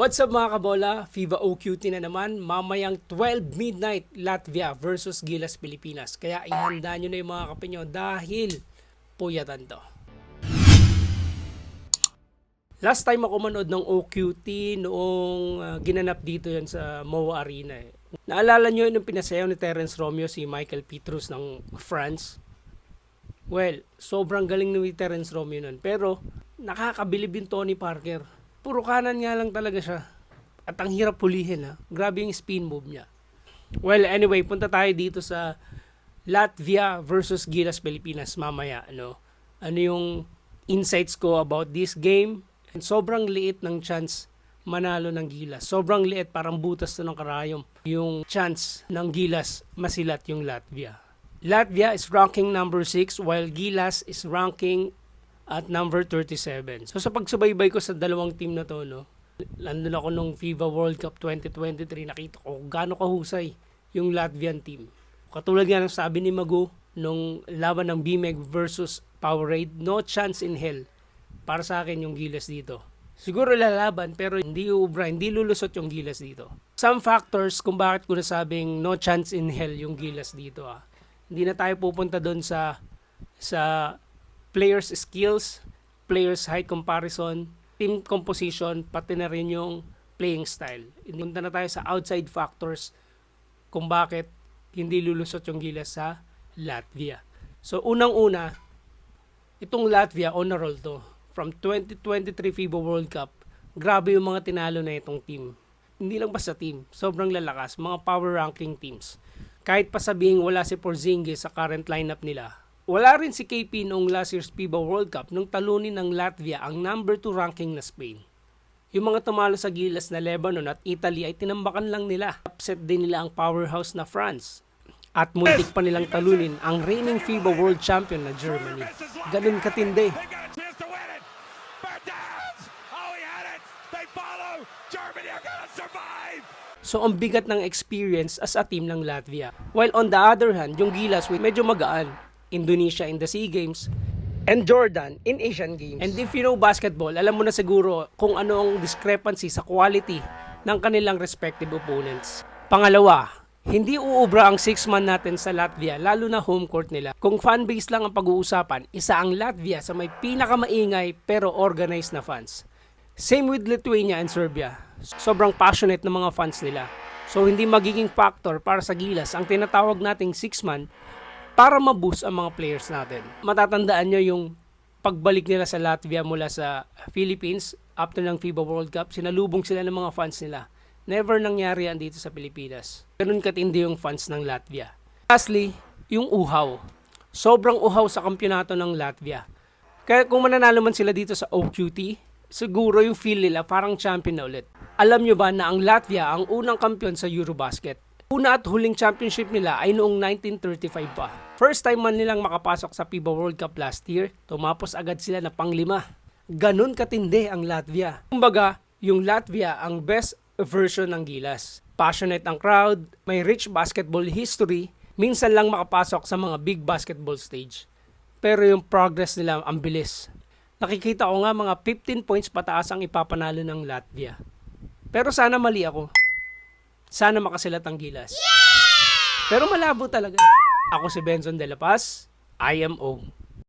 What's up mga kabola? FIBA OQT na naman. Mamayang 12 midnight Latvia versus Gilas Pilipinas. Kaya ihanda nyo na yung mga kape dahil puyatan to. Last time ako manood ng OQT noong ah, ginanap dito yan sa MOA Arena. Eh. Naalala nyo yun yung pinasayaw ni Terence Romeo si Michael Petrus ng France? Well, sobrang galing ni Terence Romeo nun. Pero nakakabilib yung Tony Parker. Puro kanan nga lang talaga siya. At ang hirap pulihin ha. Grabe yung spin move niya. Well, anyway, punta tayo dito sa Latvia versus Gilas Pilipinas mamaya. Ano, ano yung insights ko about this game? And sobrang liit ng chance manalo ng Gilas. Sobrang liit, parang butas na ng karayom. Yung chance ng Gilas masilat yung Latvia. Latvia is ranking number 6 while Gilas is ranking at number 37. So sa pagsubaybay ko sa dalawang team na to, no, nandun ako nung FIBA World Cup 2023, nakita ko gaano kahusay yung Latvian team. Katulad nga ng sabi ni Magu nung laban ng BMEG versus Powerade, no chance in hell para sa akin yung Gilas dito. Siguro lalaban pero hindi ubra, hindi lulusot yung Gilas dito. Some factors kung bakit ko nasabing no chance in hell yung Gilas dito ah. Hindi na tayo pupunta doon sa sa players skills, players height comparison, team composition, pati na rin yung playing style. Punta na tayo sa outside factors kung bakit hindi lulusot yung Gilas sa Latvia. So unang-una, itong Latvia on a roll to. From 2023 FIBA World Cup, grabe yung mga tinalo na itong team. Hindi lang basta team, sobrang lalakas, mga power ranking teams. Kahit pa sabihing wala si Porzingis sa current lineup nila, wala rin si KP noong last year's FIBA World Cup nung talunin ng Latvia ang number 2 ranking na Spain. Yung mga tumalo sa gilas na Lebanon at Italy ay tinambakan lang nila. Upset din nila ang powerhouse na France. At muntik pa nilang talunin ang reigning FIBA World Champion na Germany. Ganun katindi. Oh. So ang bigat ng experience as a team ng Latvia. While on the other hand, yung Gilas medyo magaan. Indonesia in the SEA Games and Jordan in Asian Games. And if you know basketball, alam mo na siguro kung ano ang discrepancy sa quality ng kanilang respective opponents. Pangalawa, hindi uubra ang six-man natin sa Latvia, lalo na home court nila. Kung fanbase lang ang pag-uusapan, isa ang Latvia sa may pinakamaingay pero organized na fans. Same with Lithuania and Serbia. Sobrang passionate ng mga fans nila. So hindi magiging factor para sa Gilas ang tinatawag nating six-man para maboost ang mga players natin. Matatandaan nyo yung pagbalik nila sa Latvia mula sa Philippines after ng FIBA World Cup, sinalubong sila ng mga fans nila. Never nangyari yan dito sa Pilipinas. Ganun katindi yung fans ng Latvia. Lastly, yung uhaw. Sobrang uhaw sa kampyonato ng Latvia. Kaya kung mananalo man sila dito sa OQT, siguro yung feel nila parang champion na ulit. Alam nyo ba na ang Latvia ang unang kampiyon sa Eurobasket? Una at huling championship nila ay noong 1935 pa. First time man nilang makapasok sa FIBA World Cup last year, tumapos agad sila na panglima. Ganun katindi ang Latvia. Kumbaga, yung Latvia ang best version ng Gilas. Passionate ang crowd, may rich basketball history, minsan lang makapasok sa mga big basketball stage. Pero yung progress nila ang bilis. Nakikita ko nga mga 15 points pataas ang ipapanalo ng Latvia. Pero sana mali ako. Sana makasilat ang gilas. Pero malabo talaga. Ako si Benson De La Paz, IMO.